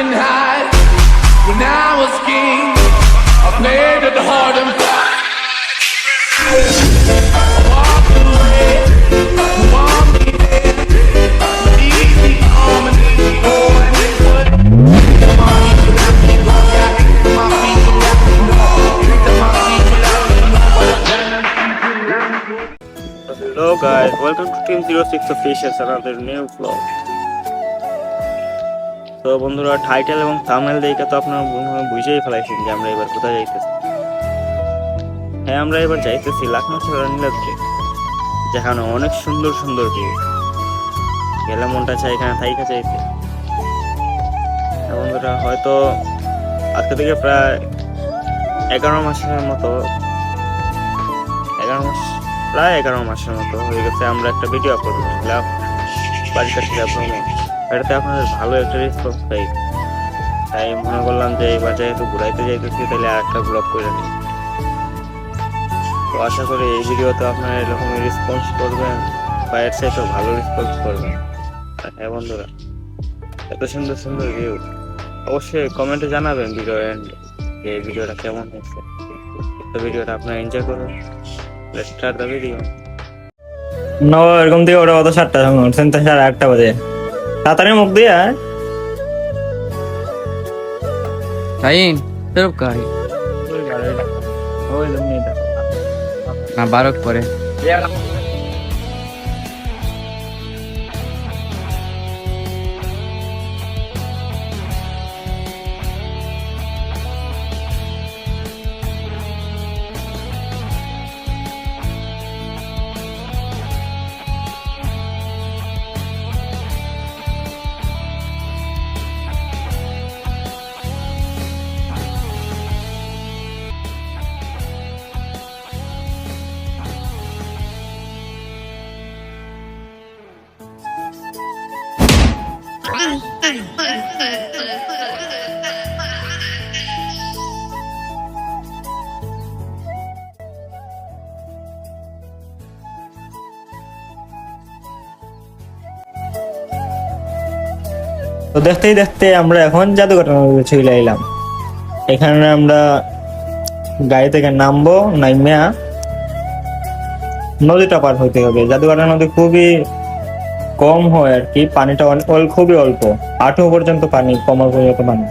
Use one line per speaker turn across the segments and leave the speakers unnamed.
and hide. When I was king, I played at the heart and
Hello guys, welcome to Team 06 Officials another new vlog. তো বন্ধুরা title এবং thumbnail দেখে তো আপনারা বুঝেই ফেলাইছেন যে আমরা এবার কোথায় যাইতেছি। হ্যাঁ আমরা এবার যাইতেছি লাখমাছড়া নীলাদ্রি যেখানে অনেক সুন্দর সুন্দর ভিউ গেলে মনটা চাই এখানে থাইকা চাইতে হ্যাঁ বন্ধুরা, হয়তো আজকে থেকে প্রায় এগারো মাসের মতো, এগারো মাস, প্রায় এগারো মাসের মতো হয়ে গেছে আমরা একটা ভিডিও আপলোড করছিলাম বাড়ির কাছে ভ্রমণ এটাতে আপনাদের ভালো একটা রেসপন্স পাই। তাই মনে করলাম যে এবার যেহেতু ঘুরাইতে যাইতেছি, তাহলে আর একটা ব্লগ করে নিই। তো আশা করি এই ভিডিওতে আপনারা এরকম রেসপন্স করবেন, বা এর সাথে ভালো রেসপন্স করবেন। হ্যাঁ বন্ধুরা, এত সুন্দর সুন্দর ভিউ অবশ্যই কমেন্টে জানাবেন ভিডিও এন্ড যে ভিডিওটা কেমন হয়েছে। তো ভিডিওটা আপনারা এনজয় করুন। Let's start the video.
ন এরকম থেকে ওটা কত সাতটা উঠছেন তো সাড়ে আটটা বাজে। তাড়াতাড়ি মুখ দিয়ে আয়।
Kain, terus kai.
ওই জন্যই এটা। দেখতেই দেখতে আমরা এখন জাদুঘরের চলে এলাম। এখানে আমরা গাড়ি থেকে নামবো নাইমিয়া নদীটা পার হইতে হবে। জাদুঘরের নদী খুবই কম হয় আর কি, পানিটা খুবই অল্প। আঠো পর্যন্ত পানি কমর পর্যন্ত পানি।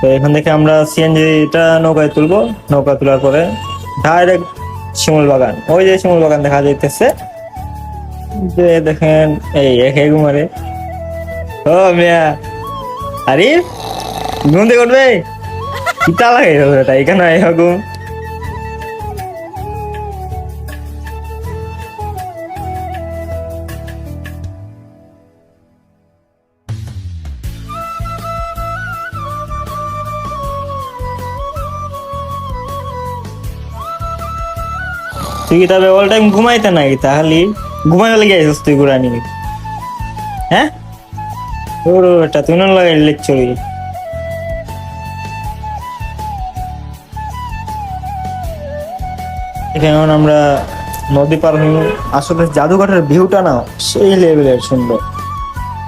তো এখান থেকে আমরা সিএনজিটা নৌকায় তুলবো। নৌকা তোলার পরে ডাইরেক্ট শিমুল বাগান। ওই যে শিমুল বাগান দেখা যাইতেছে। যে দেখেন, এই এক গুমারে ও মিয়া। আরে, ঘুম থেকে উঠবে? কিতা লাগে এটা এখানে এরকম তুই কি তবে অল টাইম ঘুমাইতে নাকি তাহলে? ঘুমাই লেগে আছিস তুই ঘুরা নিয়ে হ্যাঁ? ওর এটা তুই না লাগাই লেকচুরি এখন আমরা নদী পার হইব। আসলে জাদুঘরের ভিউটা না, সেই লেভেলের সুন্দর।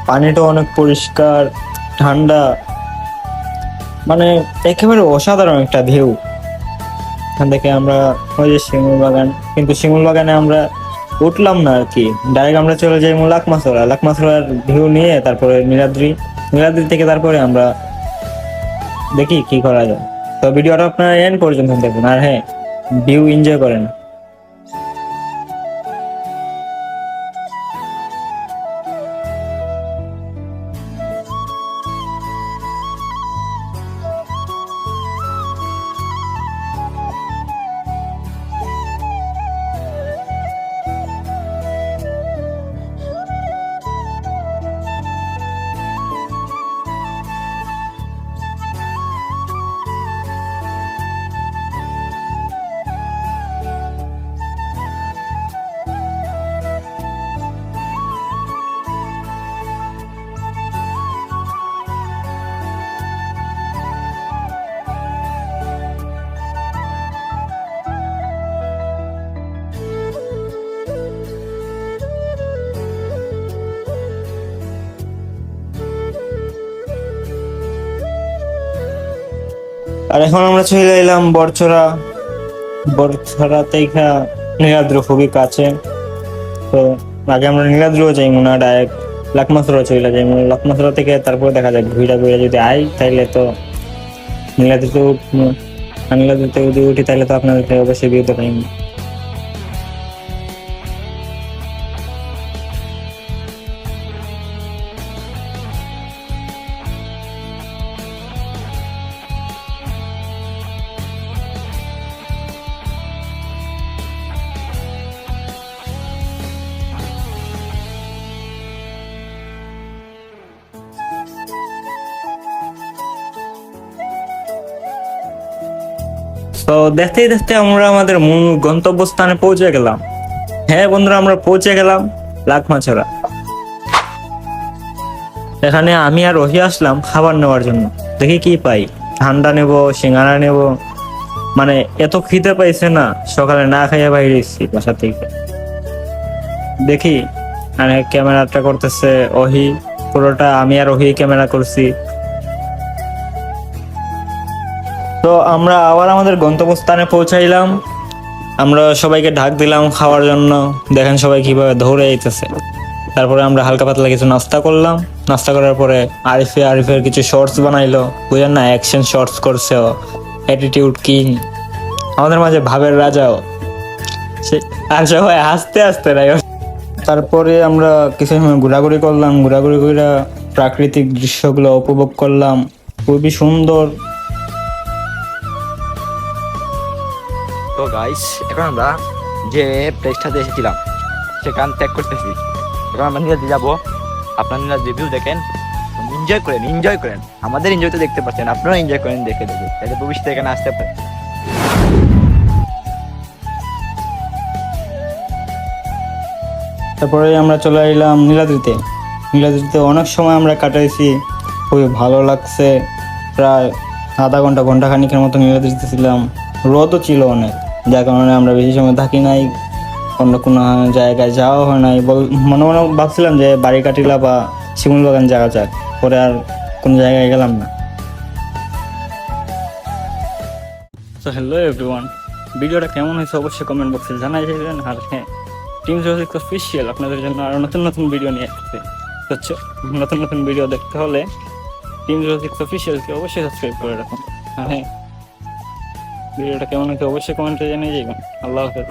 পানিটা অনেক পরিষ্কার, ঠান্ডা। মানে একেবারে অসাধারণ একটা ভিউ এখান থেকে আমরা ওই যে শিমুল বাগান কিন্তু শিমুল বাগানে আমরা উঠলাম না আর কি। ডাইরেক্ট আমরা চলে যাই লাকমাসোলা লাকমাসোলার ভিউ নিয়ে তারপরে নীলাদ্রি। নীলাদ্রি থেকে তারপরে আমরা দেখি কি করা যায়। তো ভিডিওটা আপনারা এন্ড পর্যন্ত দেখুন। আর হ্যাঁ ভিউ এনজয় করেন। আর এখন আমরা চলে এলাম বরছড়া। বরছড়া থেকে নীলাদ্র খুবই কাছে। তো আগে আমরা নীলাদ্রও যাই না ডাইরেক্ট লাকমাসরা চলে যাই লাকমাসরা থেকে তারপর দেখা যাক ঘুরা ঘুরে যদি আই তাইলে তো নীলাদ্রিতে নীলাদ্রিতে যদি উঠি তাহলে তো আপনাদেরকে অবশ্যই বিয়ে পাইনি তো দেখতে দেখতে আমরা আমাদের মূল গন্তব্যস্থানে পৌঁছে গেলাম। হ্যাঁ বন্ধুরা, আমরা পৌঁছে গেলাম লাখমাছড়া। এখানে আমি আর রহি আসলাম খাবার নেওয়ার জন্য। দেখি কি পাই। ঠান্ডা নেব, সিঙ্গারা নেব। মানে এত খিদে পাইছে না, সকালে না খাইয়া বাইরে এসেছি বাসা থেকে। দেখি মানে ক্যামেরাটা করতেছে ওহি পুরোটা আমি আর ওহি ক্যামেরা করছি। তো আমরা আবার আমাদের গন্তব্যস্থানে পৌঁছাইলাম। আমরা সবাইকে ঢাক দিলাম খাওয়ার জন্য। দেখেন সবাই কীভাবে দৌড়ে যাইতেছে তারপরে আমরা হালকা পাতলা কিছু নাস্তা করলাম। নাস্তা করার পরে আরিফে আরিফের কিছু শর্টস বানাইলো। বুঝেন না অ্যাকশন শর্টস করছে অ্যাটিটিউড কিং আমাদের মাঝে ভাবের রাজাও। সে আর সবাই হাসতে হাসতে রাই তারপরে আমরা কিছু সময় ঘোরাঘুরি করলাম। ঘোরাঘুরি করে প্রাকৃতিক দৃশ্যগুলো উপভোগ করলাম। খুবই সুন্দর।
গাইস এখন আমরা যে প্লেসটাতে এসেছিলাম, সেখান ত্যাগ করতেছি। এখন আমরা নীলাদ্রি যাব, আপনার রিভিউ দেখেন। এনজয় করেন এনজয় করেন। আমাদের এনজয় তো দেখতে পাচ্ছেন আপনারা এনজয় করেন, দেখে দেখে। তাহলে ভবিষ্যতে এখানে আসতে পারে
তারপরে আমরা চলে এলাম নীলাদ্রিতে। নীলাদ্রিতে অনেক সময় আমরা কাটাইছি, খুবই ভালো লাগছে। প্রায় আধা ঘণ্টা ঘণ্টা খানিকের মতো নীলাদ্রিতে ছিলাম। রোদও ছিল অনেক। যার কারণে আমরা বেশি সময় থাকি নাই, অন্য কোনো জায়গায় যাওয়া হয় নাই। মনে মনে ভাবছিলাম যে বাড়ি কাটিলা বা শিমুল বাগান যাওয়া যাক, পরে আর কোনো জায়গায় গেলাম না। তো হ্যালো এভরিওয়ান ভিডিওটা কেমন হয়েছে অবশ্যই কমেন্ট বক্সে জানাই যাবেন আর হ্যাঁ টিম জোসিক্স অফিসিয়াল আপনাদের জন্য আরও নতুন নতুন ভিডিও নিয়ে আসছে। চ- নতুন নতুন ভিডিও দেখতে হলে টিম জোসিক্স অফিসিয়ালকে অবশ্যই সাবস্ক্রাইব করে রাখুন। হ্যাঁ ভিডিওটা কেমন হয়েছে অবশ্যই কমেন্টে জানিয়ে যাবেন আল্লাহ হাফেজ.